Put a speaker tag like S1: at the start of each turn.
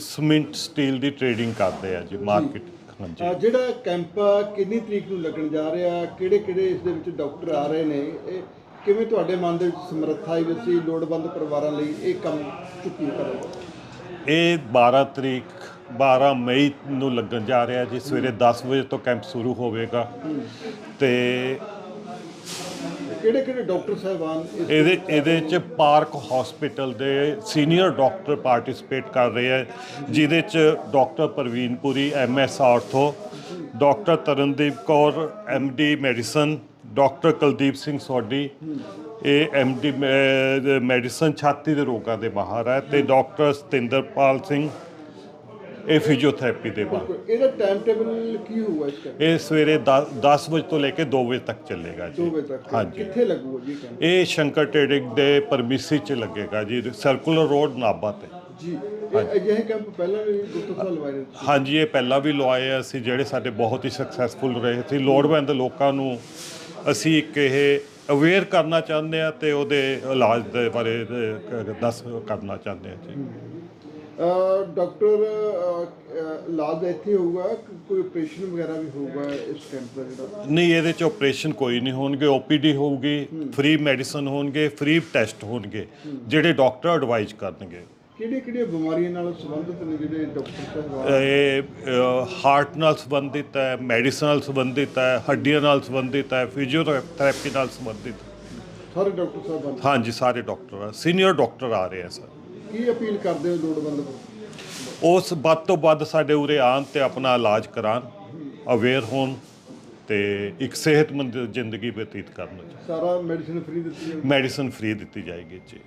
S1: Cement steel ਦੀ trading ਕਰਦੇ ਆ ਜੀ ਮਾਰਕੀਟ ਹਾਂਜੀ।
S2: ਅਹ ਜਿਹੜਾ ਕੈਂਪ ਕਿੰਨੀ ਤਰੀਕ ਨੂੰ ਲੱਗਣ ਜਾ ਰਿਹਾ? ਕਿਹੜੇ ਕਿਹੜੇ ਇਸ ਦੇ ਵਿੱਚ ਡਾਕਟਰ ਆ ਰਹੇ ਨੇ? ਇਹ ਕਿਵੇਂ ਤੁਹਾਡੇ ਮਨ ਦੇ ਵਿੱਚ ਸਮਰੱਥਾ ਹੈ ਵੀ ਅਸੀਂ ਲੋੜਵੰਦ ਪਰਿਵਾਰਾਂ ਲਈ ਇਹ ਕੰਮ ਚੁੱਕੀ ਕਰੋ
S1: ਇਹ 12 ਤਰੀਕ 12 ਮਈ ਨੂੰ ਲੱਗਣ ਜਾ ਰਿਹਾ ਜੀ। ਸਵੇਰੇ 10 ਵਜੇ ਤੋਂ ਕੈਂਪ ਸ਼ੁਰੂ ਹੋਵੇਗਾ। ਤੇ
S2: ਕਿਹੜੇ ਕਿਹੜੇ ਡਾਕਟਰ ਸਾਹਿਬਾਨ
S1: ਇਹਦੇ ਇਹਦੇ ਚ ਪਾਰਕ ਹਸਪੀਟਲ ਦੇ ਸੀਨੀਅਰ ਡਾਕਟਰ ਪਾਰਟਿਸਿਪੇਟ ਕਰ ਰਹੇ ਹੈ, ਜਿਹਦੇ ਚ doctor Praveen Puri MS ortho, doctor Tarandeep Kaur MD medicine, doctor Kuldeep Singh Sodhi, ਇਹ ਐਮਡੀ ਮੈਡੀਸਨ ਛਾਤੀ ਦੇ ਰੋਗਾਂ ਦੇ ਬਾਹਰ ਹੈ ਤੇ ਡਾਕਟਰ ਸਤਿੰਦਰਪਾਲ ਸਿੰਘ ਇਹ ਫਿਜ਼ੀਓਥੈਰੇਪੀ ਦੇ ਮਾਹਰ
S2: ਇਹਦਾ ਟਾਈਮ ਟੇਬਲ ਕੀ ਹੋਊਗਾ ਇਸ ਕੈਂਪ
S1: ਇਹ ਸਵੇਰੇ 10 ਵਜੇ ਤੋਂ ਲੈ ਕੇ 2 ਵਜੇ ਤੱਕ ਚੱਲੇਗਾ
S2: 2
S1: ਜੀ
S2: ਵਜੇ ਤੱਕ।
S1: ਹਾਂਜੀ।
S2: ਕਿੱਥੇ ਲੱਗੂਗਾ ਜੀ ਕੈਂਪ
S1: ਇਹ ਸ਼ੰਕਰ ਟ੍ਰੇਡਿੰਗ ਦੇ ਪਰਮਿਸੀ ਚ ਲੱਗੇਗਾ ਜੀ ਸਰਕੂਲਰ ਰੋਡ ਨਾਭਾ ਤੇ।
S2: ਜੀ ਇਹ ਅਜਿਹੇ ਕੈਂਪ ਪਹਿਲਾਂ ਵੀ ਸਾਲ ਲਵਾਏ ਨੇ
S1: ਹਾਂਜੀ ਇਹ ਪਹਿਲਾਂ ਵੀ ਲਵਾਏ ਆ ਅਸੀਂ ਜਿਹੜੇ ਸਾਡੇ ਬਹੁਤ ਹੀ ਸਕਸੈਸਫੁਲ ਰਹੇ ਸੀ। ਲੋੜਵੰਦ ਲੋਕਾਂ ਨੂੰ ਅਸੀਂ ਇੱਕ ਇਹ ਅਵੇਅਰ ਕਰਨਾ ਚਾਹੁੰਦੇ ਆ ਤੇ ਉਹਦੇ ਇਲਾਜ ਦੇ ਬਾਰੇ ਦੱਸ ਕਰਨਾ ਚਾਹੁੰਦੇ ਆ ਜੀ।
S2: ਡਾਕਟਰ ਇਲਾਜ ਇੱਥੇ ਹੋਊਗਾ ਕੋਈ ਆਪਰੇਸ਼ਨ ਵਗੈਰਾ ਵੀ ਹੋਊਗਾ ਇਸ ਕੈਂਪ ਦਾ ਜਿਹੜਾ?
S1: ਨਹੀਂ ਇਹਦੇ ਚ ਆਪਰੇਸ਼ਨ ਕੋਈ ਨਹੀਂ ਹੋਣਗੇ ਓਪੀਡੀ ਹੋਊਗੀ ਫ੍ਰੀ ਮੈਡੀਸਨ ਹੋਣਗੇ ਫ੍ਰੀ ਟੈਸਟ ਹੋਣਗੇ ਜਿਹੜੇ ਡਾਕਟਰ ਐਡਵਾਈਜ਼ ਕਰਨਗੇ।
S2: ਕਿਹੜੀਆਂ ਕਿਹੜੀਆਂ ਬਿਮਾਰੀਆਂ ਨਾਲ ਸੰਬੰਧਿਤ ਨੇ ਜਿਹੜੇ ਡਾਕਟਰ ਸਾਹਿਬਾਨ
S1: ਇਹ ਹਾਰਟ ਨਾਲ ਸੰਬੰਧਿਤ ਹੈ ਮੈਡੀਸਨ ਨਾਲ ਸੰਬੰਧਿਤ ਹੈ ਹੱਡੀਆਂ ਨਾਲ ਸੰਬੰਧਿਤ ਹੈ ਫਿਜ਼ੀਓਥੈਰੇਪੀ ਨਾਲ ਸੰਬੰਧਿਤ।
S2: ਸਾਰੇ ਡਾਕਟਰ ਸਾਹਿਬਾਨ
S1: ਹਾਂਜੀ ਸਾਰੇ ਡਾਕਟਰ ਆ ਸੀਨੀਅਰ ਡਾਕਟਰ ਆ ਰਹੇ ਆ ਸਰ।
S2: ਕੀ ਅਪੀਲ ਕਰਦੇ ਹੋ ਲੋੜਵੰਦ
S1: ਉਸ ਵੱਧ ਤੋਂ ਵੱਧ ਸਾਡੇ ਉਰੇ ਆਉਣ ਤੇ ਆਪਣਾ ਇਲਾਜ ਕਰਾਉਣ ਅਵੇਅਰ ਹੋਣ ਤੇ ਇੱਕ ਸਿਹਤਮੰਦ ਜ਼ਿੰਦਗੀ ਬਤੀਤ ਕਰਨ।
S2: ਸਾਰਾ ਮੈਡੀਸਿਨ ਫ੍ਰੀ ਦਿੱਤੀ ਹੈ
S1: ਮੈਡੀਸਨ ਫ੍ਰੀ ਦਿੱਤੀ ਜਾਏਗੀ ਜੀ।